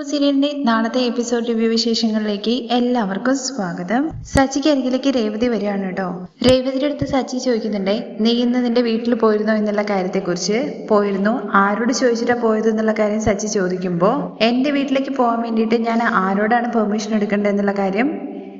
സീരിയലിന്റെ നാളത്തെ episode review വിശേഷങ്ങളിലേക്ക് എല്ലാവർക്കും സ്വാഗതം. സച്ചിക്ക് അരികിലേക്ക് രേവതി വരികയാണ് കേട്ടോ. രേവതിയുടെ അടുത്ത് സച്ചി ചോദിക്കുന്നുണ്ടേ നീ ഇന്ന് നിന്റെ വീട്ടിൽ പോയിരുന്നോ എന്നുള്ള കാര്യത്തെക്കുറിച്ച്? പോയിരുന്നു. ആരോട് ചോദിച്ചിട്ടാ പോയത്? എന്നുള്ള കാര്യം സച്ചി ചോദിക്കുമ്പോൾ എന്റെ വീട്ടിലേക്ക് പോകാൻ വേണ്ടിയിട്ട് ഞാൻ ആരോടാണ് പെർമിഷൻ എടുക്കേണ്ടത് എന്നുള്ള കാര്യം?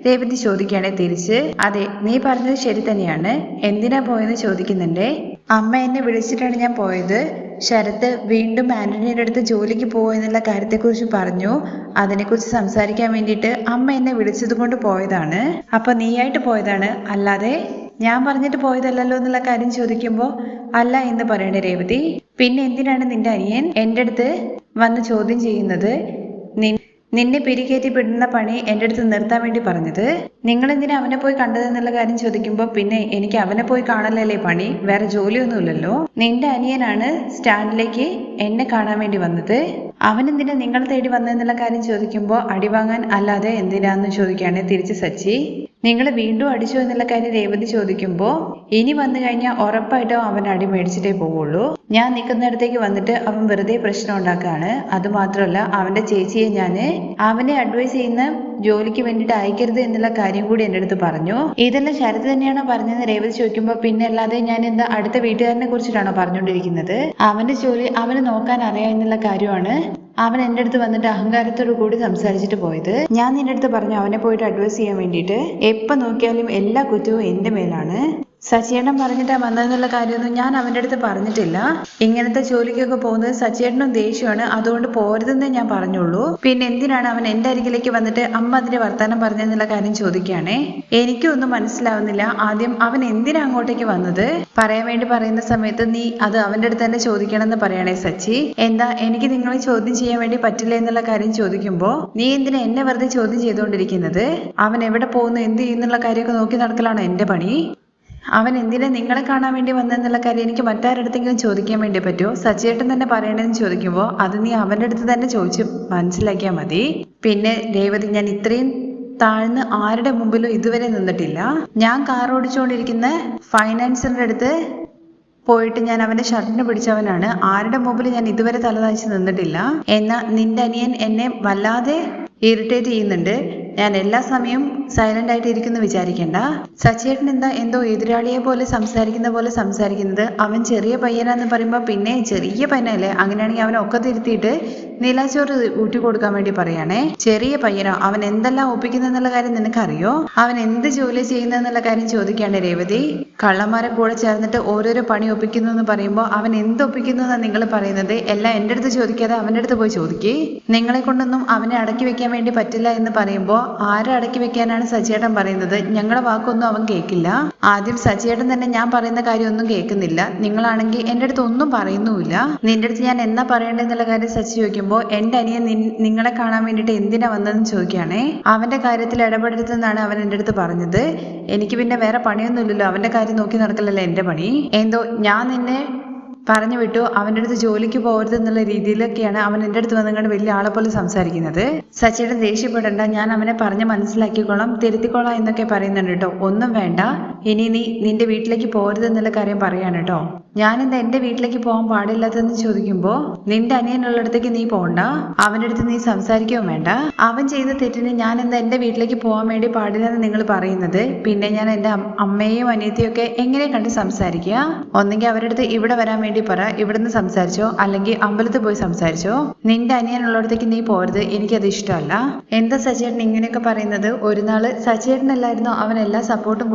രേവതി ചോദിക്കുകയാണെ തിരിച്ച്. അതെ നീ പറഞ്ഞത് ശരി തന്നെയാണ്. എന്തിനാ പോയെന്ന് ചോദിക്കുന്നുണ്ടേ? അമ്മ എന്നെ വിളിച്ചിട്ടാണ് ഞാൻ പോയത്. ശരത്ത് വീണ്ടും ആന്റണിയുടെ അടുത്ത് ജോലിക്ക് പോകുമെന്നുള്ള കാര്യത്തെക്കുറിച്ച് പറഞ്ഞു. അതിനെക്കുറിച്ച് സംസാരിക്കാൻ വേണ്ടിയിട്ട് അമ്മ എന്നെ വിളിച്ചത് കൊണ്ട് പോയതാണ്. അപ്പൊ നീയായിട്ട് പോയതാണ്. അല്ലാതെ ഞാൻ പറഞ്ഞിട്ട് പോയതല്ലല്ലോ എന്നുള്ള കാര്യം ചോദിക്കുമ്പോൾ അല്ല എന്ന് പറയണേ രേവതി? പിന്നെ എന്തിനാണ് നിന്റെ അനിയൻ എന്റെ അടുത്ത് വന്ന് ചോദ്യം ചെയ്യുന്നത്? നിന്നെ പിരികേറ്റിപ്പെടുന്ന പണി എന്റെ അടുത്ത് നിർത്താൻ വേണ്ടി പറഞ്ഞത്? നിങ്ങൾ എന്തിനാ അവനെ പോയി കണ്ടതെന്നുള്ള കാര്യം ചോദിക്കുമ്പോൾ പിന്നെ എനിക്ക് അവനെ പോയി കാണലല്ലേ പണി? വേറെ ജോലിയൊന്നുമില്ലല്ലോ. നിന്റെ അനിയനാണ് സ്റ്റാൻഡിലേക്ക് എന്നെ കാണാൻ വേണ്ടി വന്നത്. അവൻ എന്തിനാ നിങ്ങൾ തേടി വന്നതെന്നുള്ള കാര്യം ചോദിക്കുമ്പോൾ അടിവാങ്ങാൻ അല്ലാതെ എന്തിനാന്ന് ചോദിക്കുകയാണ് തിരിച്ച് സച്ചി. നിങ്ങൾ വീണ്ടും അടിച്ചു എന്നുള്ള കാര്യം രേവതി ചോദിക്കുമ്പോൾ ഇനി വന്നു കഴിഞ്ഞാൽ ഉറപ്പായിട്ടും അവൻ അടി മേടിച്ചിട്ടേ പോവുള്ളൂ. ഞാൻ നിൽക്കുന്നിടത്തേക്ക് വന്നിട്ട് അവൻ വെറുതെ പ്രശ്നം ഉണ്ടാക്കുകയാണ് അതുമാത്രമല്ല അവന്റെ ചേച്ചിയെ ഞാൻ അവനെ അഡ്വൈസ് ചെയ്യുന്ന ജോലിക്ക് വേണ്ടിയിട്ട് അയക്കരുത് എന്നുള്ള കാര്യം കൂടി എന്റെ അടുത്ത് പറഞ്ഞു. ഇതെല്ലാം ശരത് തന്നെയാണോ പറഞ്ഞതെന്ന് രേവതി ചോദിക്കുമ്പോൾ പിന്നെ അല്ലാതെ ഞാൻ എന്താ അടുത്ത വീട്ടുകാരനെ കുറിച്ചിട്ടാണോ പറഞ്ഞുകൊണ്ടിരിക്കുന്നത്? അവന്റെ ജോലി അവന് നോക്കാൻ അറിയാം എന്നുള്ള കാര്യമാണ്. അവൻ എന്റെ അടുത്ത് വന്നിട്ട് അഹങ്കാരത്തോടു കൂടി സംസാരിച്ചിട്ട് പോയത്. ഞാൻ നിന്റെ അടുത്ത് പറഞ്ഞു അവനെ പോയിട്ട് അഡ്വൈസ് ചെയ്യാൻ വേണ്ടിയിട്ട്. എപ്പോൾ നോക്കിയാലും എല്ലാ കുറ്റവും എന്റെ മേലാണ്. സച്ചിയേട്ടൻ പറഞ്ഞിട്ടാ വന്നതെന്നുള്ള കാര്യമൊന്നും ഞാൻ അവന്റെ അടുത്ത് പറഞ്ഞിട്ടില്ല. ഇങ്ങനത്തെ ജോലിക്കൊക്കെ പോകുന്നത് സച്ചിയേട്ടനും ദേഷ്യമാണ്. അതുകൊണ്ട് പോരുതെന്നേ ഞാൻ പറഞ്ഞുള്ളൂ. പിന്നെ എന്തിനാണ് അവൻ എന്റെ അരികിലേക്ക് വന്നിട്ട് അമ്മ അതിന്റെ വർത്താനം പറഞ്ഞെന്നുള്ള കാര്യം ചോദിക്കുകയാണേ? എനിക്കൊന്നും മനസ്സിലാവുന്നില്ല. ആദ്യം അവൻ എന്തിനാ അങ്ങോട്ടേക്ക് വന്നത്? പറയാൻ വേണ്ടി പറയുന്ന സമയത്ത് നീ അത് അവന്റെ അടുത്ത് തന്നെ ചോദിക്കണമെന്ന് പറയണേ സച്ചി. എന്താ എനിക്ക് നിങ്ങളെ ചോദ്യം ചെയ്യാൻ വേണ്ടി പറ്റില്ല എന്നുള്ള കാര്യം ചോദിക്കുമ്പോൾ നീ എന്തിനാ എന്നെ വെറുതെ ചോദ്യം ചെയ്തുകൊണ്ടിരിക്കുന്നത്? അവൻ എവിടെ പോകുന്നു എന്ത് ചെയ്യുന്നുള്ള കാര്യമൊക്കെ നോക്കി നടക്കലാണ് എന്റെ പണി? അവൻ എന്തിനാ നിങ്ങളെ കാണാൻ വേണ്ടി വന്നെന്നുള്ള കാര്യം എനിക്ക് മറ്റാരടുത്തെങ്കിലും ചോദിക്കാൻ വേണ്ടി പറ്റുമോ? സച്ചിയേട്ടൻ തന്നെ പറയണതെന്ന് ചോദിക്കുമ്പോൾ അത് നീ അവന്റെ അടുത്ത് തന്നെ ചോദിച്ച് മനസ്സിലാക്കിയാൽ മതി. പിന്നെ രേവതി ഞാൻ ഇത്രയും താഴ്ന്ന് ആരുടെ മുമ്പിലും ഇതുവരെ നിന്നിട്ടില്ല. ഞാൻ കാർ ഓടിച്ചുകൊണ്ടിരിക്കുന്ന ഫൈനാൻസറിന്റെ അടുത്ത് പോയിട്ട് ഞാൻ അവന്റെ ഷർട്ടിന് പിടിച്ചവനാണ്. ആരുടെ മുമ്പിൽ ഞാൻ ഇതുവരെ തലതാഴ്ച നിന്നിട്ടില്ല. എന്നാൽ നിന്റെ അനിയൻ എന്നെ വല്ലാതെ ഇറിറ്റേറ്റ് ചെയ്യുന്നുണ്ട്. ഞാൻ എല്ലാ സമയവും സൈലന്റ് ആയിട്ട് ഇരിക്കുന്നു വിചാരിക്കണ്ട. സച്ചേട്ടൻ എന്താ എന്തോ എതിരാളിയെ പോലെ സംസാരിക്കുന്ന പോലെ സംസാരിക്കുന്നത്? അവൻ ചെറിയ പയ്യനാന്ന് പറയുമ്പോൾ പിന്നെ ചെറിയ പയ്യനല്ലേ? അങ്ങനെയാണെങ്കിൽ അവനെ ഒക്കെ തിരുത്തിയിട്ട് നിലാച്ചോറ് ഊറ്റി കൊടുക്കാൻ വേണ്ടി പറയാണേ. ചെറിയ പയ്യനോ അവൻ എന്തെല്ലാം ഒപ്പിക്കുന്നെന്നുള്ള കാര്യം നിനക്കറിയോ? അവൻ എന്ത് ജോലി ചെയ്യുന്നെന്നുള്ള കാര്യം ചോദിക്കാണ് രേവതി. കള്ളന്മാരെ കൂടെ ചേർന്നിട്ട് ഓരോരോ പണി ഒപ്പിക്കുന്നു എന്ന് പറയുമ്പോൾ അവൻ എന്ത് ഒപ്പിക്കുന്നു എന്നാണ് നിങ്ങൾ പറയുന്നത്? എല്ലാം എന്റെ അടുത്ത് ചോദിക്കാതെ അവന്റെ അടുത്ത് പോയി ചോദിക്കേ. നിങ്ങളെ കൊണ്ടൊന്നും അവനെ അടക്കി വെക്കാൻ വേണ്ടി പറ്റില്ല എന്ന് പറയുമ്പോൾ ആരെ അടക്കി വെക്കാനാണ് സജിയേട്ടൻ പറയുന്നത്? ഞങ്ങളുടെ വാക്കൊന്നും അവൻ കേൾക്കില്ല ആദ്യം സജിയേട്ടൻ തന്നെ ഞാൻ പറയുന്ന കാര്യം കാര്യമൊന്നും കേൾക്കുന്നില്ല നിങ്ങളാണെങ്കിൽ എന്റെ അടുത്ത് ഒന്നും പറയുന്നുമില്ല. നിന്റെ അടുത്ത് ഞാൻ എന്നാ പറയേണ്ടതെന്നുള്ള കാര്യം സച്ചി ചോദിക്കുമ്പോൾ എന്റെ അനിയൻ നിങ്ങളെ കാണാൻ വേണ്ടിയിട്ട് എന്തിനാ വന്നതെന്ന് ചോദിക്കുകയാണേ? അവന്റെ കാര്യത്തിൽ ഇടപെടരുതെന്നാണ് അവൻ എന്റെ അടുത്ത് പറഞ്ഞത്. എനിക്ക് പിന്നെ വേറെ പണിയൊന്നുമില്ലല്ലോ. അവന്റെ കാര്യം നോക്കി നടക്കലല്ലേ എന്റെ പണി? എന്തോ ഞാൻ നിന്നെ പറഞ്ഞു വിട്ടു അവന്റെ അടുത്ത് ജോലിക്ക് പോകരുത് എന്നുള്ള രീതിയിലൊക്കെയാണ് അവൻ എന്റെ അടുത്ത് വന്നുകൊണ്ട് വലിയ ആളെ പോലെ സംസാരിക്കുന്നത്. സച്ചിയുടെ ദേഷ്യപ്പെടേണ്ട ഞാൻ അവനെ പറഞ്ഞ് മനസ്സിലാക്കിക്കോളാം തിരുത്തിക്കോളാം എന്നൊക്കെ പറയുന്നുണ്ട് കേട്ടോ. ഒന്നും വേണ്ട. ഇനി നീ നിന്റെ വീട്ടിലേക്ക് പോരുതെന്നുള്ള കാര്യം പറയാണ് കേട്ടോ. ഞാൻ എന്താ എന്റെ വീട്ടിലേക്ക് പോകാൻ പാടില്ലാത്തതെന്ന് ചോദിക്കുമ്പോ നിന്റെ അനിയനുള്ളടത്തേക്ക് നീ പോണ്ട. അവന്റെ അടുത്ത് നീ സംസാരിക്കുകയും വേണ്ട. അവൻ ചെയ്ത തെറ്റിന് ഞാൻ എന്താ എന്റെ വീട്ടിലേക്ക് പോകാൻ വേണ്ടി പാടില്ലെന്ന് നിങ്ങൾ പറയുന്നത്? പിന്നെ ഞാൻ എന്റെ അമ്മയെയും അനിയത്തെയും ഒക്കെ എങ്ങനെ കണ്ട് സംസാരിക്കുക? ഒന്നെങ്കിൽ അവരുടെ അടുത്ത് ഇവിടെ വരാൻ വേണ്ടി പറ. ഇവിടുന്ന് സംസാരിച്ചോ? അല്ലെങ്കിൽ അമ്പലത്തിൽ പോയി സംസാരിച്ചോ? നിന്റെ അനിയനുള്ളടത്തേക്ക് നീ പോരുത് എനിക്കത് ഇഷ്ടമല്ല. എന്താ സച്ചേട്ടൻ ഇങ്ങനെയൊക്കെ പറയുന്നത്? ഒരു നാൾ സച്ചേട്ടനല്ലായിരുന്നോ അവൻ എല്ലാ സപ്പോർട്ടും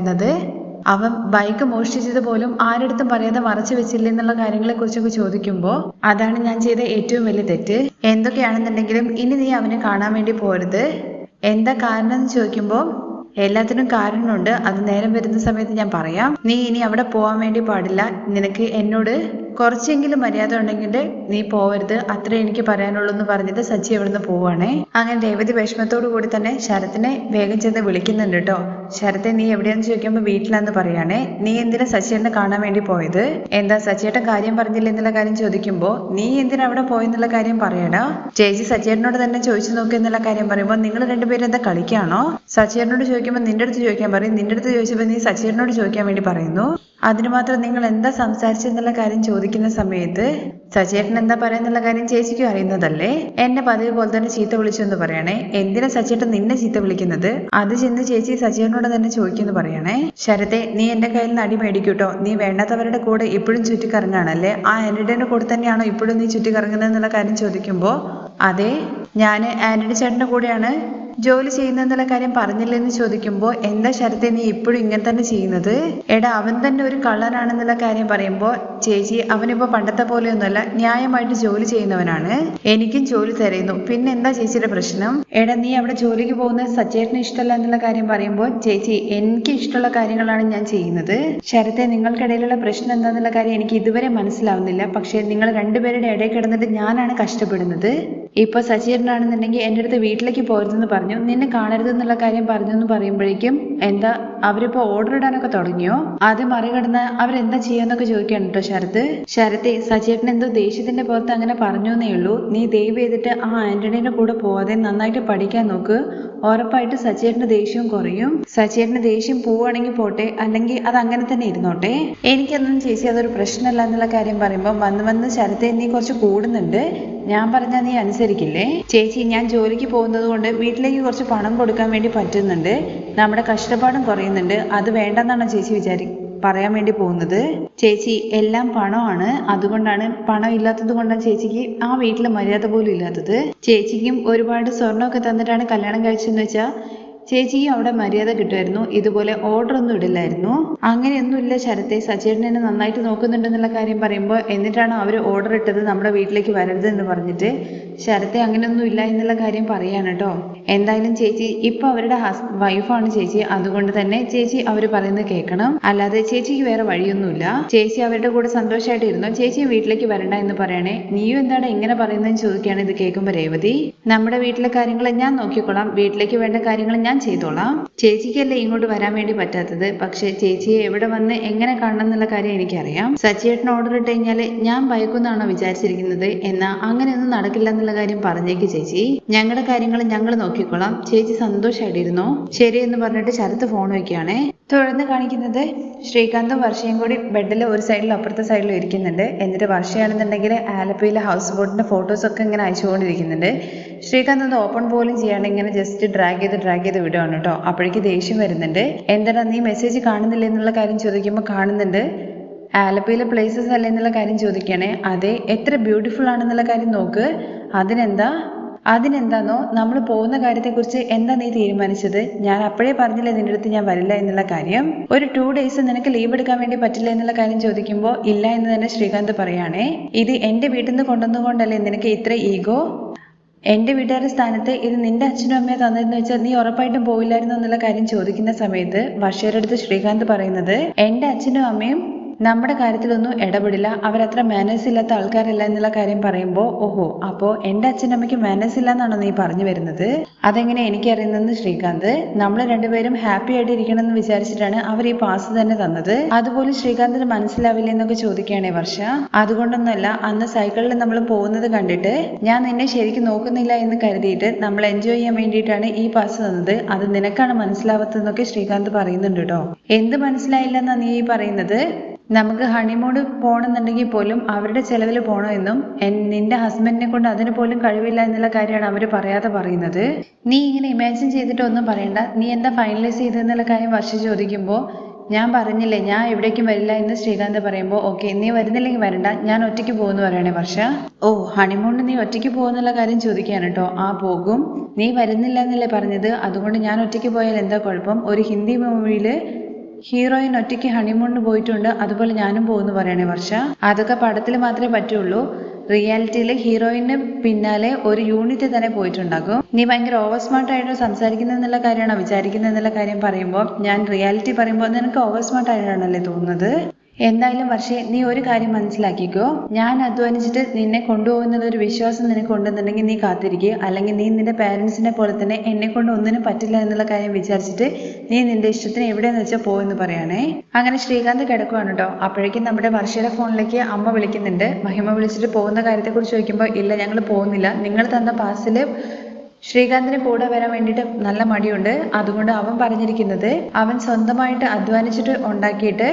കൊടുത്തിട്ടുണ്ടായിരുന്നത് അവൻ ബൈക്ക് മോഷ്ടിച്ചത് പോലും ആരടുത്തും പറയാതെ മറച്ചു വെച്ചില്ല എന്നുള്ള കാര്യങ്ങളെ കുറിച്ചൊക്കെ ചോദിക്കുമ്പോൾ അതാണ് ഞാൻ ചെയ്ത ഏറ്റവും വലിയ തെറ്റ്. എന്തൊക്കെയാണെന്നുണ്ടെങ്കിലും ഇനി നീ അവനെ കാണാൻ വേണ്ടി പോരുത്. എന്താ കാരണം എന്ന് ചോദിക്കുമ്പോൾ എല്ലാത്തിനും കാരണമുണ്ട്. അത് നേരം വരുന്ന സമയത്ത് ഞാൻ പറയാം. നീ ഇനി അവിടെ പോകാൻ വേണ്ടി പാടില്ല. നിനക്ക് എന്നോട് കുറച്ചെങ്കിലും മര്യാദ ഉണ്ടെങ്കിൽ നീ പോവരുത്. അത്രേ എനിക്ക് പറയാനുള്ളൂ എന്ന് പറഞ്ഞിട്ട് സച്ചി അവിടുന്ന് പോവാണേ. അങ്ങനെ രേവതി വിഷമത്തോടു കൂടി തന്നെ ശരത്തിനെ വേഗം ചെന്ന് വിളിക്കുന്നുണ്ട് കേട്ടോ. ശരത്തെ നീ എവിടെയാന്ന് ചോദിക്കുമ്പോൾ വീട്ടിലാന്ന് പറയാണേ. നീ എന്തിനാ സച്ചിയേട്ടനെ കാണാൻ വേണ്ടി പോയത്? എന്താ സച്ചിയേട്ടൻ കാര്യം പറഞ്ഞില്ല എന്നുള്ള കാര്യം ചോദിക്കുമ്പോൾ നീ എന്തിനാ അവിടെ പോയെന്നുള്ള കാര്യം പറയടാ. ചേച്ചി സച്ചിയേട്ടനോട് തന്നെ ചോദിച്ചു നോക്കി എന്നുള്ള കാര്യം പറയുമ്പോൾ നിങ്ങൾ രണ്ടുപേരും എന്താ കളിക്കാണോ? സച്ചിയേട്ടനോട് ചോദിക്കുമ്പോൾ നിന്റെ അടുത്ത് ചോദിക്കാൻ പറയും. നിന്റെ അടുത്ത് ചോദിച്ചപ്പോൾ നീ സച്ചിയേട്ടനോട് ചോദിക്കാൻ വേണ്ടി പറയുന്നു. അതിനു മാത്രം നിങ്ങൾ എന്താ സംസാരിച്ചെന്നുള്ള കാര്യം ചോദിക്കുന്ന സമയത്ത് സച്ചേട്ടൻ എന്താ പറയുന്നുള്ള കാര്യം ചേച്ചിക്കും അറിയുന്നതല്ലേ? എന്നെ പതിവ് പോലെ തന്നെ ചീത്ത വിളിച്ചു എന്ന് പറയണേ. എന്തിനാ സച്ചേട്ടൻ നിന്നെ ചീത്ത വിളിക്കുന്നത്? അത് ചെന്ന് ചേച്ചി സച്ചേട്ടനോട് തന്നെ ചോദിക്കുന്നു പറയണേ. ശരത്തെ നീ എന്റെ കയ്യിൽ നിന്ന് അടി മേടിക്കൂട്ടോ. നീ വേണ്ടാത്തവരുടെ കൂടെ ഇപ്പോഴും ചുറ്റിക്കറങ്ങാണല്ലേ? ആ ആന്റണിയുടെ കൂടെ തന്നെയാണോ ഇപ്പോഴും നീ ചുറ്റിക്കറങ്ങുന്നത് എന്നുള്ള കാര്യം ചോദിക്കുമ്പോൾ അതെ ഞാൻ ആന്റണി ചേട്ടന്റെ കൂടെയാണ് ജോലി ചെയ്യുന്നെന്നുള്ള കാര്യം പറഞ്ഞില്ലെന്ന് ചോദിക്കുമ്പോൾ എന്താ ശരത്തെ നീ ഇപ്പോഴും ഇങ്ങനെ തന്നെ ചെയ്യുന്നത്? എടാ അവൻ തന്നെ ഒരു കള്ളനാണെന്നുള്ള കാര്യം പറയുമ്പോൾ ചേച്ചി അവനിപ്പോ പണ്ടത്തെ പോലെയൊന്നുമല്ല ന്യായമായിട്ട് ജോലി ചെയ്യുന്നവനാണ്. എനിക്കും ജോലി തരയുന്നു. പിന്നെ എന്താ ചേച്ചിയുടെ പ്രശ്നം? എടാ നീ അവിടെ ജോലിക്ക് പോകുന്നത് സച്ചേട്ടന് ഇഷ്ടമല്ല എന്നുള്ള കാര്യം പറയുമ്പോൾ ചേച്ചി എനിക്ക് ഇഷ്ടമുള്ള കാര്യങ്ങളാണ് ഞാൻ ചെയ്യുന്നത്. ശരത്തെ നിങ്ങൾക്കിടയിലുള്ള പ്രശ്നം എന്താണെന്നുള്ള കാര്യം എനിക്ക് ഇതുവരെ മനസ്സിലാവുന്നില്ല. പക്ഷേ നിങ്ങൾ രണ്ടുപേരുടെ ഇടയിൽ കിടന്നിട്ട് ഞാനാണ് കഷ്ടപ്പെടുന്നത്. ഇപ്പൊ സച്ചേട്ടനാണെന്നുണ്ടെങ്കിൽ എന്റെ അടുത്ത് വീട്ടിലേക്ക് പോരുതെന്ന് പറഞ്ഞു. നിന്നെ കാണരുതെന്നുള്ള കാര്യം പറഞ്ഞു എന്ന് പറയുമ്പോഴേക്കും എന്താ അവരിപ്പോ ഓർഡർ ഇടാനൊക്കെ തുടങ്ങിയോ? അത് മറികടന്ന് അവരെന്താ ചെയ്യാന്നൊക്കെ ചോദിക്കാണ് കേട്ടോ ശരത്. ശരത്തെ സജേട്ടൻ എന്തോ ദേഷ്യത്തിന്റെ പുറത്ത് അങ്ങനെ പറഞ്ഞു എന്നേ ഉള്ളൂ. നീ ദയവ് ചെയ്തിട്ട് ആ ആന്റണീന്റെ കൂടെ പോവാതെ നന്നായിട്ട് പഠിക്കാൻ നോക്ക്. ഉറപ്പായിട്ട് സജീവന്റെ ദേഷ്യവും കുറയും. സജീവന്റെ ദേഷ്യം പോവുകയാണെങ്കിൽ പോട്ടെ അല്ലെങ്കിൽ അത് അങ്ങനെ തന്നെ ഇരുന്നോട്ടെ. എനിക്കൊന്നും ചേച്ചി അതൊരു പ്രശ്നമല്ല എന്നുള്ള കാര്യം പറയുമ്പോൾ വന്ന് വന്ന് ശരത്തെ നീ കുറച്ച് കൂടുന്നുണ്ട്. ഞാൻ പറഞ്ഞാൽ നീ അനുസരിക്കില്ലേ? ചേച്ചി ഞാൻ ജോലിക്ക് പോകുന്നത് കൊണ്ട് വീട്ടിലേക്ക് കുറച്ച് പണം കൊടുക്കാൻ വേണ്ടി പറ്റുന്നുണ്ട്. നമ്മുടെ കഷ്ടപ്പാടും കുറയുന്നുണ്ട്. അത് വേണ്ടെന്നാണ് ചേച്ചി വിചാരി പറയാൻ വേണ്ടി പോകുന്നത്. ചേച്ചി എല്ലാം പണമാണ്. അതുകൊണ്ടാണ് പണം ഇല്ലാത്തത് കൊണ്ടാണ് ചേച്ചിക്ക് ആ വീട്ടിൽ മര്യാദ പോലും ഇല്ലാത്തത്. ചേച്ചിക്കും ഒരുപാട് സ്വർണമൊക്കെ തന്നിട്ടാണ് കല്യാണം കഴിച്ചതെന്ന് വെച്ചാൽ ചേച്ചിക്ക് അവിടെ മര്യാദ കിട്ടുമായിരുന്നു. ഇതുപോലെ ഓർഡർ ഒന്നും ഇടില്ലായിരുന്നു. അങ്ങനെയൊന്നുമില്ല ശരത്തെ. സച്ചേട്ടനെ നന്നായിട്ട് നോക്കുന്നുണ്ടെന്നുള്ള കാര്യം പറയുമ്പോൾ എന്നിട്ടാണ് അവർ ഓർഡർ ഇട്ടത്? നമ്മുടെ വീട്ടിലേക്ക് വരരുത് എന്ന് പറഞ്ഞിട്ട് ശരത്തെ അങ്ങനെയൊന്നും ഇല്ല എന്നുള്ള കാര്യം പറയാണ് കേട്ടോ എന്തായാലും ചേച്ചി ഇപ്പൊ അവരുടെ ഹസ് വൈഫാണ് ചേച്ചി. അതുകൊണ്ട് തന്നെ ചേച്ചി അവർ പറയുന്നത് കേൾക്കണം. അല്ലാതെ ചേച്ചിക്ക് വേറെ വഴിയൊന്നുമില്ല. ചേച്ചി അവരുടെ കൂടെ സന്തോഷമായിട്ട് ഇരുന്നു. ചേച്ചി വീട്ടിലേക്ക് വരണ്ട എന്ന് പറയണേ. നീയും എന്താണ് ഇങ്ങനെ പറയുന്നതെന്ന് ചോദിക്കുകയാണ് ഇത് കേൾക്കുമ്പോൾ രേവതി. നമ്മുടെ വീട്ടിലെ കാര്യങ്ങൾ ഞാൻ നോക്കിക്കോളാം. വീട്ടിലേക്ക് വേണ്ട കാര്യങ്ങൾ ഞാൻ ചെയ്തോളാം. ചേച്ചിക്കല്ലേ ഇങ്ങോട്ട് വരാൻ വേണ്ടി പറ്റാത്തത്? പക്ഷേ ചേച്ചിയെ എവിടെ വന്ന് എങ്ങനെ കാണണം എന്നുള്ള കാര്യം എനിക്കറിയാം. സച്ചിയേട്ടൻ ഓർഡർ ഇട്ട് കഴിഞ്ഞാൽ ഞാൻ ഭയക്കുന്നാണോ വിചാരിച്ചിരിക്കുന്നത്? എന്നാ അങ്ങനെയൊന്നും നടക്കില്ല എന്നുള്ള കാര്യം പറഞ്ഞേക്ക് ചേച്ചി. ഞങ്ങളുടെ കാര്യങ്ങൾ ഞങ്ങൾ നോക്കിക്കോളാം. ചേച്ചി സന്തോഷമായിട്ടിരുന്നോ ശരി എന്ന് പറഞ്ഞിട്ട് ശരത്ത് ഫോൺ വയ്ക്കുകയാണേ തുടർന്ന് കാണിക്കുന്നത് ശ്രീകാന്തും വർഷയും കൂടി ബെഡിൽ ഒരു സൈഡിലും അപ്പുറത്തെ സൈഡിലും ഇരിക്കുന്നുണ്ട്. എന്നിട്ട് വർഷയാണെന്നുണ്ടെങ്കിൽ ആലപ്പുഴയിലെ ഹൗസ് ബോട്ടിന്റെ ഫോട്ടോസ് ഒക്കെ ഇങ്ങനെ അയച്ചുകൊണ്ടിരിക്കുന്നുണ്ട്. ശ്രീകാന്ത് ഒന്ന് ഓപ്പൺ പോലും ചെയ്യാണ്ട് ഇങ്ങനെ ജസ്റ്റ് ഡ്രാഗ് ചെയ്ത് ഡ്രാഗ് ചെയ്ത് വിടുകയാണ് കേട്ടോ. അപ്പോഴേക്ക് ദേഷ്യം വരുന്നുണ്ട്. എന്താടാ നീ മെസ്സേജ് കാണുന്നില്ല? എന്നുള്ള കാര്യം ചോദിക്കുമ്പോൾ കാണുന്നുണ്ട്. ആലപ്പയിലെ പ്ലേസസ് അല്ലേ? എന്നുള്ള കാര്യം ചോദിക്കുകയാണേ. അതെ എത്ര ബ്യൂട്ടിഫുൾ ആണെന്നുള്ള കാര്യം നോക്ക്. അതിനെന്താ? അതിനെന്താണോ നമ്മൾ പോകുന്ന കാര്യത്തെക്കുറിച്ച് എന്താ നീ തീരുമാനിച്ചത്? ഞാൻ അപ്പോഴേ പറഞ്ഞില്ല നിന്റെ അടുത്ത് ഞാൻ വരില്ല എന്നുള്ള കാര്യം? ഒരു ടു ഡേയ്സ് നിനക്ക് ലീവ് എടുക്കാൻ വേണ്ടി പറ്റില്ല എന്നുള്ള കാര്യം ചോദിക്കുമ്പോൾ ഇല്ല എന്ന് തന്നെ ശ്രീകാന്ത് പറയുകയാണേ ഇത് എന്റെ വീട്ടിൽ നിന്ന് കൊണ്ടുവന്നുകൊണ്ടല്ലേ നിനക്ക് ഇത്ര ഈഗോ എന്റെ വീട്ടുകാരുടെ സ്ഥാനത്ത് ഇത് നിന്റെ അച്ഛനും അമ്മയെ തന്നതെന്ന് വെച്ചാൽ നീ ഉറപ്പായിട്ടും പോയില്ലായിരുന്നു എന്നുള്ള കാര്യം ചോദിക്കുന്ന സമയത്ത് അടുത്ത് ശ്രീകാന്ത് പറയുന്നത് എന്റെ അച്ഛനും അമ്മയും നമ്മുടെ കാര്യത്തിലൊന്നും ഇടപെടില്ല. അവരത്ര മാനേഴ്സ് ഇല്ലാത്ത ആൾക്കാരല്ല എന്നുള്ള കാര്യം പറയുമ്പോൾ ഓഹോ അപ്പോൾ എന്റെ അച്ഛനമ്മയ്ക്ക് മാനേഴ്സ് ഇല്ല എന്നാണോ നീ പറഞ്ഞു വരുന്നത്? അതെങ്ങനെ എനിക്കറിയുന്നതെന്ന് ശ്രീകാന്ത് നമ്മൾ രണ്ടുപേരും ഹാപ്പി ആയിട്ട് ഇരിക്കണം എന്ന് വിചാരിച്ചിട്ടാണ് അവർ ഈ പാസ് തന്നെ തന്നത്. അതുപോലെ ശ്രീകാന്തിന് മനസ്സിലാവില്ല എന്നൊക്കെ ചോദിക്കുകയാണേ വർഷ. അതുകൊണ്ടൊന്നുമല്ല അന്ന് സൈക്കിളിൽ നമ്മൾ പോകുന്നത് കണ്ടിട്ട് ഞാൻ നിന്നെ ശരിക്കും നോക്കുന്നില്ല എന്ന് കരുതിയിട്ട് നമ്മൾ എൻജോയ് ചെയ്യാൻ വേണ്ടിയിട്ടാണ് ഈ പാസ് തന്നത്. അത് നിനക്കാണ് മനസ്സിലാവാത്തതെന്നൊക്കെ ശ്രീകാന്ത് പറയുന്നുണ്ട് കേട്ടോ. എന്ത് മനസ്സിലായില്ലെന്നാ നീ ഈ പറയുന്നത്? നമുക്ക് ഹണിമൂണ് പോകണമെന്നുണ്ടെങ്കിൽ പോലും അവരുടെ ചെലവിൽ പോകണമെന്നും നിന്റെ ഹസ്ബൻഡിനെ കൊണ്ട് അതിന് പോലും കഴിവില്ല എന്നുള്ള കാര്യമാണ് അവർ പറയാതെ പറയുന്നത്. നീ ഇങ്ങനെ ഇമാജിൻ ചെയ്തിട്ട് ഒന്നും പറയണ്ട. നീ എന്താ ഫൈനലൈസ് ചെയ്തെന്നുള്ള കാര്യം വർഷ ചോദിക്കുമ്പോൾ ഞാൻ പറഞ്ഞില്ലേ ഞാൻ എവിടേക്കും വരില്ല എന്ന് ശ്രീകാന്ത് പറയുമ്പോൾ ഓക്കെ നീ വരുന്നില്ലെങ്കിൽ വരണ്ട. ഞാൻ ഒറ്റയ്ക്ക് പോകുന്നു പറയണേ വർഷ. ഓ ഹണിമൂണിന് നീ ഒറ്റയ്ക്ക് പോകുന്നുള്ള കാര്യം ചോദിക്കുകയാണ് കേട്ടോ ആ പോകും. നീ വരുന്നില്ല എന്നല്ലേ പറഞ്ഞത്? അതുകൊണ്ട് ഞാൻ ഒറ്റയ്ക്ക് പോയാൽ എന്താ കുഴപ്പം? ഒരു ഹിന്ദി മൂവിയിൽ ഹീറോയിൻ ഒറ്റയ്ക്ക് ഹണിമൂണിന് പോയിട്ടുണ്ട്. അതുപോലെ ഞാനും പോകുന്നു പറയണേ വർഷ. അതൊക്കെ പടത്തിൽ മാത്രമേ പറ്റുള്ളൂ. റിയാലിറ്റിയിൽ ഹീറോയിന് പിന്നാലെ ഒരു യൂണിറ്റ് തന്നെ പോയിട്ടുണ്ടാകും. നീ ഭയങ്കര ഓവർ സ്മാർട്ട് ആയിട്ട് സംസാരിക്കുന്ന കാര്യമാണോ? വിചാരിക്കുന്നത് എന്നുള്ള കാര്യം പറയുമ്പോൾ ഞാൻ റിയാലിറ്റി പറയുമ്പോൾ നിനക്ക് ഓവർ സ്മാർട്ട് ആയിട്ടാണല്ലേ തോന്നുന്നത്? എന്തായാലും പക്ഷേ നീ ഒരു കാര്യം മനസ്സിലാക്കിക്കോ. ഞാൻ അധ്വാനിച്ചിട്ട് നിന്നെ കൊണ്ടുപോകുന്നത് ഒരു വിശ്വാസം നിനക്ക് ഉണ്ടെന്നുണ്ടെങ്കിൽ നീ കാത്തിരിക്കുക അല്ലെങ്കിൽ നീ നിന്റെ പാരൻസിനെ പോലെ തന്നെ എന്നെ കൊണ്ട് ഒന്നിനും പറ്റില്ല എന്നുള്ള കാര്യം വിചാരിച്ചിട്ട് നീ നിന്റെ ഇഷ്ടത്തിന് എവിടെയെന്ന് വെച്ചാൽ പോകുമെന്ന് പറയണേ. അങ്ങനെ ശ്രീകാന്ത് കിടക്കുവാണ് കേട്ടോ അപ്പോഴേക്കും നമ്മുടെ വർഷയുടെ ഫോണിലേക്ക് അമ്മ വിളിക്കുന്നുണ്ട്. മഹിമ വിളിച്ചിട്ട് പോകുന്ന കാര്യത്തെക്കുറിച്ച് ചോദിക്കുമ്പോൾ ഇല്ല ഞങ്ങൾ പോകുന്നില്ല. നിങ്ങൾ തന്ന പാസിൽ ശ്രീകാന്തിന് കൂടെ വരാൻ വേണ്ടിയിട്ട് നല്ല മടിയുണ്ട്. അതുകൊണ്ട് അവൻ പറഞ്ഞിരിക്കുന്നത് അവൻ സ്വന്തമായിട്ട് അധ്വാനിച്ചിട്ട് ഉണ്ടാക്കിയിട്ട്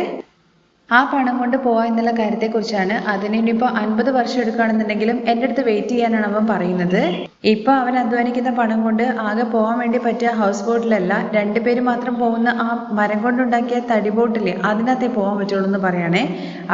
ആ പണം കൊണ്ട് പോവാ എന്നുള്ള കാര്യത്തെക്കുറിച്ചാണ് അതിന് ഇനിയിപ്പോൾ അൻപത് വർഷം എടുക്കുകയാണെന്നുണ്ടെങ്കിലും എന്റെ അടുത്ത് വെയിറ്റ് ചെയ്യാനാണ് അവൻ പറയുന്നത്. ഇപ്പൊ അവൻ അധ്വാനിക്കുന്ന പണം കൊണ്ട് ആകെ പോകാൻ വേണ്ടി പറ്റിയ ഹൗസ് ബോട്ടിലല്ല രണ്ടുപേര് മാത്രം പോകുന്ന ആ മരം കൊണ്ടുണ്ടാക്കിയ തടി ബോട്ടില്ലേ അതിനകത്തേ പോകാൻ പറ്റുള്ളൂ എന്ന് പറയണേ.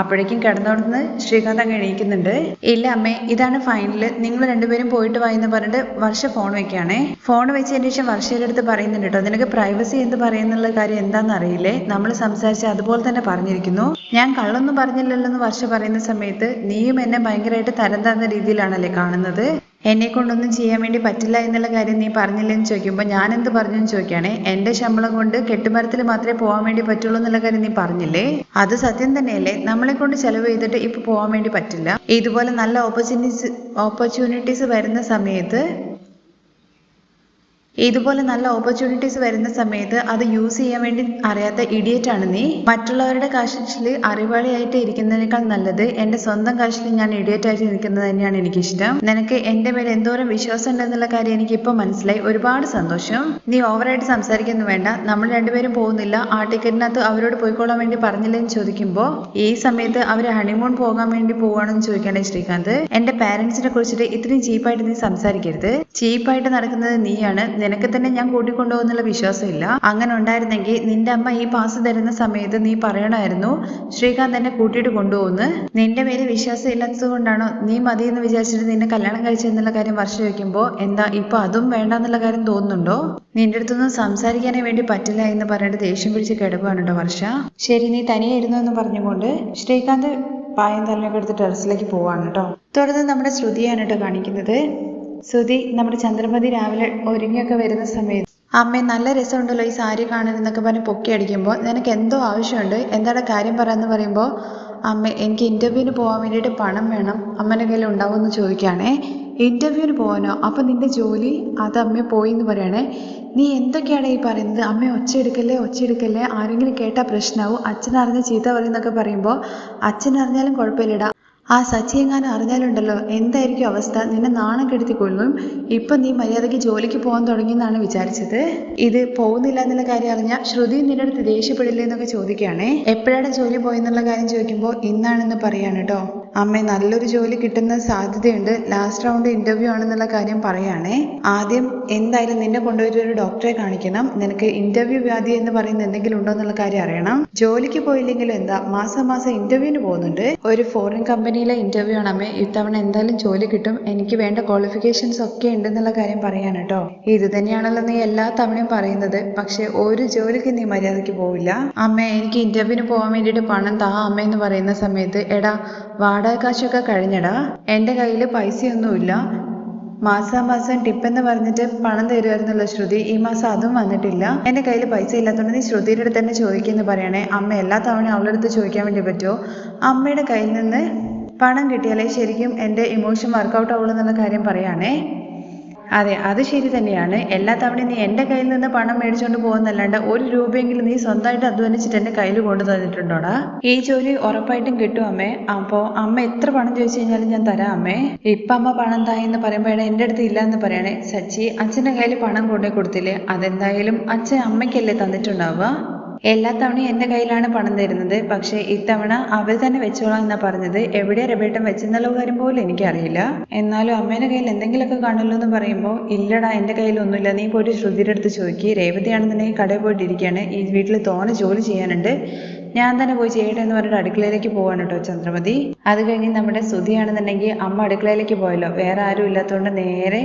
അപ്പോഴേക്കും കിടന്നോടുന്ന് ശ്രീകാന്ത് അങ്ങ് എണീക്കുന്നുണ്ട്. ഇല്ല അമ്മേ ഇതാണ് ഫൈനൽ നിങ്ങൾ രണ്ടുപേരും പോയിട്ട് വായെന്ന് പറഞ്ഞിട്ട് വർഷ ഫോൺ വെക്കുകയാണേ. ഫോൺ വെച്ചതിന് ശേഷം വർഷയുടെ അടുത്ത് പറയുന്നുണ്ട് കേട്ടോ നിനക്ക് പ്രൈവസി എന്ത് പറയുന്നുള്ള കാര്യം എന്താണെന്ന് അറിയില്ലേ? നമ്മൾ സംസാരിച്ച അതുപോലെ തന്നെ പറഞ്ഞിരിക്കുന്നു. ഞാൻ കള്ളൊന്നും പറഞ്ഞില്ലല്ലോ എന്ന് വർഷ പറയുന്ന സമയത്ത് നീയും എന്നെ ഭയങ്കരമായിട്ട് തരം താഴ്ന്ന രീതിയിലാണല്ലേ കാണുന്നത്? എന്നെ കൊണ്ടൊന്നും ചെയ്യാൻ വേണ്ടി പറ്റില്ല എന്നുള്ള കാര്യം നീ പറഞ്ഞില്ലെന്ന് ചോദിക്കുമ്പോൾ ഞാൻ എന്ത് പറഞ്ഞു എന്ന് ചോദിക്കുകയാണേ എന്റെ ശമ്പളം കൊണ്ട് കെട്ടുമരത്തിൽ മാത്രമേ പോകാൻ വേണ്ടി പറ്റുള്ളൂ എന്നുള്ള കാര്യം നീ പറഞ്ഞില്ലേ? അത് സത്യം തന്നെയല്ലേ? നമ്മളെ കൊണ്ട് ചെലവ് ചെയ്തിട്ട് ഇപ്പൊ പോകാൻ വേണ്ടി പറ്റില്ല. ഇതുപോലെ നല്ല ഓപ്പർച്യൂണിറ്റീസ് ഓപ്പർച്യൂണിറ്റീസ് വരുന്ന സമയത്ത് ഇതുപോലെ നല്ല ഓപ്പർച്യൂണിറ്റീസ് വരുന്ന സമയത്ത് അത് യൂസ് ചെയ്യാൻ വേണ്ടി അറിയാത്ത ഇഡിയറ്റ് ആണ് നീ. മറ്റുള്ളവരുടെ കാശിൽ അറിവാളിയായിട്ട് ഇരിക്കുന്നതിനേക്കാൾ നല്ലത് എന്റെ സ്വന്തം കാശിൽ ഞാൻ ഇഡിയറ്റ് ആയിട്ട് ഇരിക്കുന്നത് തന്നെയാണ് എനിക്കിഷ്ടം. നിനക്ക് എന്റെ മേലെ എന്തോരം വിശ്വാസം ഉണ്ടെന്നുള്ള കാര്യം എനിക്ക് ഇപ്പൊ മനസ്സിലായി. ഒരുപാട് സന്തോഷം. നീ ഓവറായിട്ട് സംസാരിക്കുന്നു വേണ്ട. നമ്മൾ രണ്ടുപേരും പോകുന്നില്ല. ആ ടിക്കറ്റിനകത്ത് അവരോട് പോയിക്കോളാൻ വേണ്ടി പറഞ്ഞില്ലെന്ന് ചോദിക്കുമ്പോൾ ഈ സമയത്ത് അവർ ഹണിമൂൺ പോകാൻ വേണ്ടി പോവാണെന്ന് ചോദിക്കണേ ശ്രീകാന്ത്. എന്റെ പാരന്റ്സിനെ കുറിച്ചിട്ട് ഇത്രയും ചീപ്പായിട്ട് നീ സംസാരിക്കരുത്. ചീപ്പായിട്ട് നടക്കുന്നത് നീയാണ്. നിനക്ക് തന്നെ ഞാൻ കൂട്ടിക്കൊണ്ടുപോകുന്നുള്ള വിശ്വാസമില്ല. അങ്ങനെ ഉണ്ടായിരുന്നെങ്കിൽ നിന്റെ അമ്മ ഈ പാസ് തരുന്ന സമയത്ത് നീ പറയണമായിരുന്നു ശ്രീകാന്ത് എന്നെ കൂട്ടിയിട്ട് കൊണ്ടുപോകുന്നു നിന്റെ മേലെ വിശ്വാസം ഇല്ലാത്തത് കൊണ്ടാണോ നീ മതി എന്ന് വിചാരിച്ചിട്ട് നിന്നെ കല്യാണം കഴിച്ചെന്നുള്ള കാര്യം വർഷം ചോദിക്കുമ്പോൾ എന്താ ഇപ്പൊ അതും വേണ്ട എന്നുള്ള കാര്യം തോന്നുന്നുണ്ടോ? നിന്റെ അടുത്തൊന്നും സംസാരിക്കാനേ വേണ്ടി പറ്റില്ല എന്ന് പറഞ്ഞിട്ട് ദേഷ്യം പിടിച്ച് കിടക്കുകയാണ് കേട്ടോ വർഷ? ശരി നീ തനിയെ ഇരുന്നു എന്ന് പറഞ്ഞുകൊണ്ട് ശ്രീകാന്ത് പായം തലയൊക്കെ എടുത്ത് ടെറസിലേക്ക് പോവാണ് കേട്ടോ. തുടർന്ന് നമ്മുടെ ശ്രുതിയാണ് കേട്ടോ കാണിക്കുന്നത്. ശ്രുതി നമ്മുടെ ചന്ദ്രമതി രാവിലെ ഒരുങ്ങിയൊക്കെ വരുന്ന സമയത്ത്. അമ്മേ നല്ല രസമുണ്ടല്ലോ ഈ സാരി കാണാൻ എന്നൊക്കെ പറഞ്ഞ് പൊക്കി അടിക്കുമ്പോൾ. നിനക്ക് എന്തോ ആവശ്യമുണ്ട്? എന്താണ് കാര്യം പറയാന്ന് പറയുമ്പോൾ അമ്മ എനിക്ക് ഇന്റർവ്യൂവിന് പോകാൻ വേണ്ടിയിട്ട് പണം വേണം. അമ്മേന്റെ കയ്യിൽ ഉണ്ടാവുമെന്ന് ചോദിക്കുകയാണേ. ഇന്റർവ്യൂവിന് പോകാനോ അപ്പം നിന്റെ ജോലി അത് അമ്മ പോയി എന്ന് പറയണേ. നീ എന്തൊക്കെയാണ് ഈ പറയുന്നത്? അമ്മ ഒച്ച എടുക്കല്ലേ? ഒച്ച എടുക്കല്ലേ? ആരെങ്കിലും കേട്ടാൽ പ്രശ്നമാവും അച്ഛൻ അറിഞ്ഞ ചീത്ത പറയുന്നൊക്കെ പറയുമ്പോൾ അച്ഛൻ അറിഞ്ഞാലും കുഴപ്പമില്ലടാ. ആ സച്ചി എങ്ങാനും അറിഞ്ഞാലുണ്ടല്ലോ എന്തായിരിക്കും അവസ്ഥ? നിന്നെ നാണം കെടുത്തിക്കൊള്ളും ഇപ്പൊ നീ മര്യാദയ്ക്ക് ജോലിക്ക് പോകാൻ തുടങ്ങി എന്നാണ് വിചാരിച്ചത്. ഇത് പോകുന്നില്ല എന്നുള്ള കാര്യം അറിഞ്ഞാൽ ശ്രുതി നിന്റെ അടുത്ത് ദേഷ്യപ്പെടില്ലേ എന്നൊക്കെ ചോദിക്കുകയാണേ. എപ്പോഴാണ് ജോലി പോയെന്നുള്ള കാര്യം ചോദിക്കുമ്പോൾ ഇന്നാണെന്ന് പറയാണ് കേട്ടോ അമ്മ നല്ലൊരു ജോലി കിട്ടുന്ന സാധ്യതയുണ്ട്. ലാസ്റ്റ് റൗണ്ട് ഇന്റർവ്യൂ ആണെന്നുള്ള കാര്യം പറയുകയാണേ. ആദ്യം എന്തായാലും നിന്നെ കൊണ്ടുപോയിട്ട് ഒരു ഡോക്ടറെ കാണിക്കണം. നിനക്ക് ഇന്റർവ്യൂ വ്യാധി എന്ന് പറയുന്ന എന്തെങ്കിലും ഉണ്ടോ എന്നുള്ള കാര്യം അറിയണം. ജോലിക്ക് പോയില്ലെങ്കിലും എന്താ മാസം മാസം ഇന്റർവ്യൂവിന് പോകുന്നുണ്ട്. ഒരു ഫോറിൻ കമ്പനിയിലെ ഇന്റർവ്യൂ ആണ് അമ്മേ. ഇത്തവണ എന്തായാലും ജോലി കിട്ടും. എനിക്ക് വേണ്ട ക്വാളിഫിക്കേഷൻസ് ഒക്കെ ഉണ്ട് എന്നുള്ള കാര്യം പറയാണ് കേട്ടോ. ഇത് തന്നെയാണല്ലോ നീ എല്ലാ തവണയും പറയുന്നത്. പക്ഷെ ഒരു ജോലിക്ക് നീ മര്യാദയ്ക്ക് പോവില്ല. അമ്മേ എനിക്ക് ഇന്റർവ്യൂവിന് പോകാൻ വേണ്ടിയിട്ട് പണം താ അമ്മ എന്ന് പറയുന്ന സമയത്ത് എടാ വാടക കാശൊക്കെ കഴിഞ്ഞടാ. എന്റെ കയ്യിൽ പൈസയൊന്നുമില്ല. മാസാമാസം ടിപ്പ് എന്ന് പറഞ്ഞിട്ട് പണം തരുമായിരുന്നല്ലോ ശ്രുതി. ഈ മാസം അതും വന്നിട്ടില്ല. എന്റെ കയ്യിൽ പൈസ ഇല്ലാത്തതുകൊണ്ട് നീ ശ്രുതിയുടെ അടുത്ത് തന്നെ ചോദിക്കുമെന്ന് പറയണേ. അമ്മ എല്ലാ തവണയും അവളുടെ അടുത്ത് ചോദിക്കാൻ വേണ്ടി പറ്റുമോ അമ്മയുടെ കയ്യിൽ നിന്ന് പണം കിട്ടിയാലേ ശരിക്കും എന്റെ ഇമോഷൻ വർക്കൗട്ട് ആവുള്ളൂ എന്നുള്ള കാര്യം പറയാണേ. അതെ അത് ശരി തന്നെയാണ്. എല്ലാ തവണയും നീ എന്റെ കയ്യിൽ നിന്ന് പണം മേടിച്ചുകൊണ്ട് പോകുന്നല്ലാണ്ട് ഒരു രൂപയെങ്കിലും നീ സ്വന്തമായിട്ട് അധ്വാനിച്ചിട്ട് എന്റെ കയ്യിൽ കൊണ്ടു തന്നിട്ടുണ്ടോടാ? ഈ ജോലി ഉറപ്പായിട്ടും കിട്ടും അമ്മേ. അപ്പോൾ അമ്മ എത്ര പണം ചോദിച്ചു കഴിഞ്ഞാലും ഞാൻ തരാം അമ്മേ. ഇപ്പം അമ്മ പണം തായി എന്ന് പറയുമ്പോഴാണ് എന്റെ അടുത്ത് ഇല്ല എന്ന് പറയണേ. സച്ചി അച്ഛന്റെ കയ്യിൽ പണം കൊണ്ടുപോയി കൊടുത്തില്ലേ? അതെന്തായാലും അച്ഛൻ അമ്മയ്ക്കല്ലേ തന്നിട്ടുണ്ടാവുക? എല്ലാ തവണയും എന്റെ കയ്യിലാണ് പണം തരുന്നത്. പക്ഷേ ഇത്തവണ അവർ തന്നെ വെച്ചോളാം എന്നാ പറഞ്ഞത്. എവിടെ രബേട്ടൻ വെച്ചെന്നുള്ള കാര്യം പോലും എനിക്കറിയില്ല. എന്നാലും അമ്മേന്റെ കയ്യിൽ എന്തെങ്കിലുമൊക്കെ കാണുമല്ലോ എന്ന് പറയുമ്പോൾ ഇല്ലടാ എന്റെ കയ്യിലൊന്നുമില്ല നീ പോയിട്ട് ശ്രുതിയുടെ അടുത്ത് ചോദിക്കുക രേവതിയാണെന്നുണ്ടെങ്കിൽ കടയിൽ പോയിട്ടിരിക്കുകയാണ്. ഈ വീട്ടിൽ തോന ജോലി ചെയ്യാനുണ്ട്. ഞാൻ തന്നെ പോയി ചെയ്യട്ടെ എന്ന് പറഞ്ഞിട്ട് അടുക്കളയിലേക്ക് പോവാണ് കേട്ടോ ചന്ദ്രമതി. അത് കഴിഞ്ഞ് നമ്മുടെ ശ്രുതിയാണെന്നുണ്ടെങ്കിൽ അമ്മ അടുക്കളയിലേക്ക് പോയല്ലോ. വേറെ ആരും ഇല്ലാത്തതുകൊണ്ട് നേരെ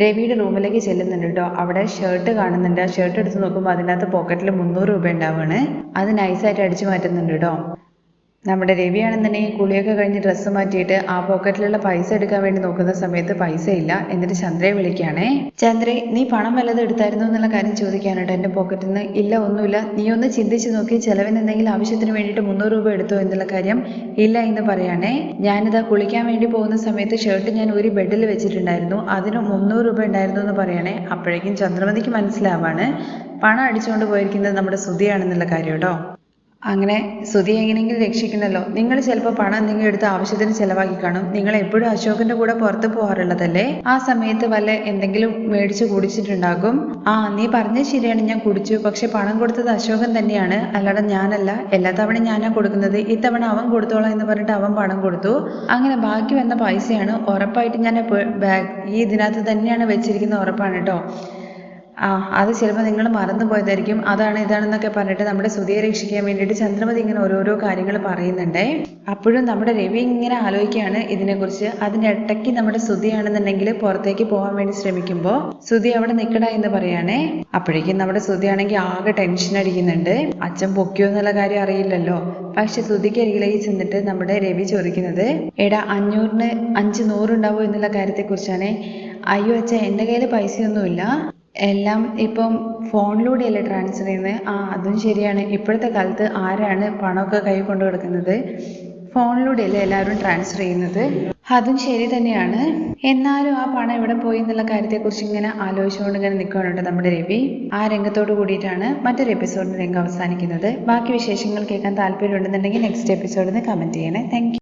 രവിയുടെ റൂമിലേക്ക് ചെല്ലുന്നുണ്ട് കേട്ടോ അവിടെ ഷർട്ട് കാണുന്നുണ്ട്. ഷർട്ട് എടുത്ത് നോക്കുമ്പോൾ അതിനകത്ത് പോക്കറ്റിൽ മുന്നൂറ് രൂപ ഉണ്ടാവുകയാണ് അത് നൈസായിട്ട് അടിച്ചു മാറ്റുന്നുണ്ട് കേട്ടോ നമ്മുടെ രവിയാണെന്നുണ്ടെങ്കിൽ കുളിയൊക്കെ കഴിഞ്ഞ് ഡ്രസ്സ് മാറ്റിയിട്ട് ആ പോക്കറ്റിലുള്ള പൈസ എടുക്കാൻ വേണ്ടി നോക്കുന്ന സമയത്ത് പൈസ ഇല്ല എന്നിട്ട് ചന്ദ്രയെ വിളിക്കുകയാണേ ചന്ദ്രേ നീ പണം വല്ലതും എടുത്തായിരുന്നു എന്നുള്ള കാര്യം ചോദിക്കാനുണ്ട് എന്റെ പോക്കറ്റിൽ നിന്ന് ഇല്ല ഒന്നുമില്ല. നീ ഒന്ന് ചിന്തിച്ച് നോക്കി ചിലവിന് എന്തെങ്കിലും ആവശ്യത്തിന് വേണ്ടിയിട്ട് മുന്നൂറ് രൂപ എടുത്തോ എന്നുള്ള കാര്യം ഇല്ല എന്ന് പറയാണേ. ഞാനിതാ കുളിക്കാൻ വേണ്ടി പോകുന്ന സമയത്ത് ഷർട്ട് ഞാൻ ഒരു ബെഡിൽ വെച്ചിട്ടുണ്ടായിരുന്നു. അതിന് മുന്നൂറ് രൂപ ഉണ്ടായിരുന്നു എന്ന് പറയണേ. അപ്പോഴേക്കും ചന്ദ്രമതിക്ക് മനസ്സിലാവാണ്. പണം അടിച്ചുകൊണ്ട് പോയിരിക്കുന്നത് നമ്മുടെ ശ്രുതിയാണെന്നുള്ള കാര്യം കേട്ടോ. അങ്ങനെ സുധി എങ്ങനെയെങ്കിലും രക്ഷിക്കണല്ലോ. നിങ്ങൾ ചിലപ്പോൾ പണം എന്തെങ്കിലും എടുത്ത് ആവശ്യത്തിന് ചെലവാക്കി കാണും. നിങ്ങൾ എപ്പോഴും അശോകന്റെ കൂടെ പുറത്ത് പോകാറുള്ളതല്ലേ? ആ സമയത്ത് വല്ല എന്തെങ്കിലും മേടിച്ച് കുടിച്ചിട്ടുണ്ടാകും. ആ നീ പറഞ്ഞത് ശരിയാണ്. ഞാൻ കുടിച്ചു. പക്ഷെ പണം കൊടുത്തത് അശോകൻ തന്നെയാണ്. അല്ലാതെ ഞാനല്ല. എല്ലാ തവണ ഞാനാ കൊടുക്കുന്നത്. ഇത്തവണ അവൻ കൊടുത്തോളാം എന്ന് പറഞ്ഞിട്ട് അവൻ പണം കൊടുത്തു. അങ്ങനെ ബാക്കി വന്ന പൈസയാണ്. ഉറപ്പായിട്ട് ഞാൻ ഈ ഇതിനകത്ത് തന്നെയാണ് വെച്ചിരിക്കുന്നത് ഉറപ്പാണ് കേട്ടോ. ആ അത് ചിലപ്പോൾ നിങ്ങൾ മറന്നു പോയതായിരിക്കും. അതാണ് ഇതാണെന്നൊക്കെ പറഞ്ഞിട്ട് നമ്മുടെ സുധിയെ രക്ഷിക്കാൻ വേണ്ടിയിട്ട് ചന്ദ്രമതി ഇങ്ങനെ ഓരോരോ കാര്യങ്ങൾ പറയുന്നുണ്ടേ. അപ്പോഴും നമ്മുടെ രവി ഇങ്ങനെ ആലോചിക്കുകയാണ് ഇതിനെക്കുറിച്ച്. അതിന്റെ ഇടയ്ക്ക് നമ്മുടെ സുധിയാണെന്നുണ്ടെങ്കിൽ പുറത്തേക്ക് പോകാൻ വേണ്ടി ശ്രമിക്കുമ്പോൾ സുധി അവിടെ നിൽക്കട എന്ന് പറയാണേ. അപ്പോഴേക്കും നമ്മുടെ സുധിയാണെങ്കിൽ ആകെ ടെൻഷൻ അടിക്കുന്നുണ്ട്. അച്ഛൻ പൊക്കിയോ എന്നുള്ള കാര്യം അറിയില്ലല്ലോ. പക്ഷെ സുധിക്ക് അരികിലേക്ക് ചെന്നിട്ട് നമ്മുടെ രവി ചോദിക്കുന്നത് എടാ അഞ്ഞൂറിന് അഞ്ച് നൂറുണ്ടാവോ എന്നുള്ള കാര്യത്തെക്കുറിച്ചാണേ. അയ്യോ അച്ഛ എന്റെ കയ്യിൽ പൈസയൊന്നുമില്ല. എല്ലാം ഇപ്പം ഫോണിലൂടെയല്ലേ ട്രാൻസ്ഫർ ചെയ്യുന്നത്? ആ അതും ശരിയാണ്. ഇപ്പോഴത്തെ കാലത്ത് ആരാണ് പണമൊക്കെ കൈ കൊണ്ട് കൊടുക്കുന്നത്? ഫോണിലൂടെയല്ലേ എല്ലാവരും ട്രാൻസ്ഫർ ചെയ്യുന്നത്? അതും ശരി തന്നെയാണ്. എന്നാലും ആ പണം എവിടെ പോയി എന്നുള്ള കാര്യത്തെക്കുറിച്ച് ഇങ്ങനെ ആലോചിച്ചുകൊണ്ട് ഇങ്ങനെ നിൽക്കുകയാണ് നമ്മുടെ രവി. ആ രംഗത്തോട് കൂടിയിട്ടാണ് മറ്റൊരു എപ്പിസോഡിന് രംഗം അവസാനിക്കുന്നത്. ബാക്കി വിശേഷങ്ങൾ കേൾക്കാൻ താല്പര്യമുണ്ടെന്നുണ്ടെങ്കിൽ നെക്സ്റ്റ് എപ്പിസോഡിൽ നിന്ന് കമന്റ് ചെയ്യണേ. താങ്ക്